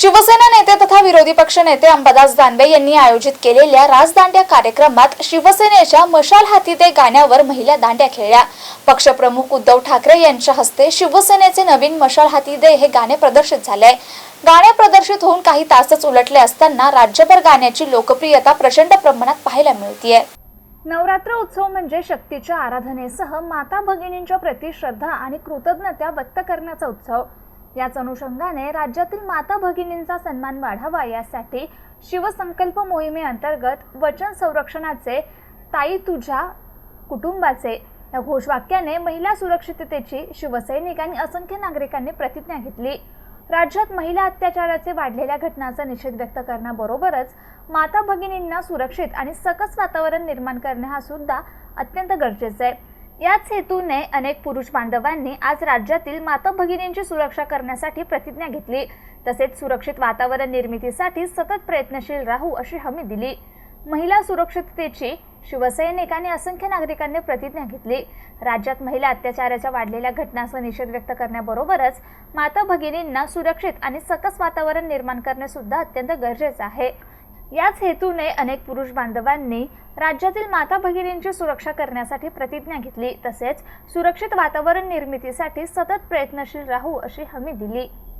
शिवसेना नेते तथा विरोधी पक्ष नेते अंबादास दानवे यांनी आयोजित केलेल्या राजदांड्या कार्यक्रमात शिवसेनेच्या मशाल हाती दे गाण्यावर महिला दांड्या खेळल्या. पक्षप्रमुख उद्धव ठाकरे यांच्या हस्ते शिवसेनेचे नवीन मशाल हाती दे हे गाणे प्रदर्शित झाले. गाणे प्रदर्शित होऊन काही तासच उलटले असताना राज्यभर गाण्याची लोकप्रियता प्रचंड प्रमाणात पाहायला मिळतीये. नवरात्र उत्सव म्हणजे शक्तीच्या आराधनेसह माता भगिनींच्या प्रति श्रद्धा आणि कृतज्ञता व्यक्त करण्याचा उत्सव. याच अनुषंगाने राज्यातील माता भगिनींचा सन्मान वाढावा यासाठी शिवसंकल्प मोहिमेअंतर्गत वचन संरक्षणाचे ताई तुझ्या कुटुंबाचे या घोषवाक्याने महिला सुरक्षिततेची शिवसैनिक आणि असंख्य नागरिकांनी प्रतिज्ञा घेतली. राज्यात महिला अत्याचाराचे वाढलेल्या घटनांचा निषेध व्यक्त करण्याबरोबरच माता भगिनींना सुरक्षित आणि सकस वातावरण निर्माण करणे हा सुद्धा अत्यंत गरजेचं आहे. याच हेतूने अनेक पुरुष बांधवांनी आज राज्यातील माता भगिनींची सुरक्षा करण्यासाठी प्रतिज्ञा घेतली. तसेच सुरक्षित वातावरण निर्मितीसाठी सतत प्रयत्नशील राहू अशी हमी दिली. महिला सुरक्षिततेची शिवसैनिक आणि असंख्य नागरिकांनी प्रतिज्ञा घेतली. राज्यात महिला अत्याचाराच्या वाढलेल्या घटनांचा निषेध व्यक्त करण्याबरोबरच माता भगिनींना सुरक्षित आणि सकस वातावरण निर्माण करणे सुद्धा अत्यंत गरजेचं आहे. याच हेतूने अनेक पुरुष बांधवांनी राज्यातील माता भगिनींची सुरक्षा करण्यासाठी प्रतिज्ञा घेतली. तसेच सुरक्षित वातावरण निर्मितीसाठी सतत प्रयत्नशील राहू अशी हमी दिली.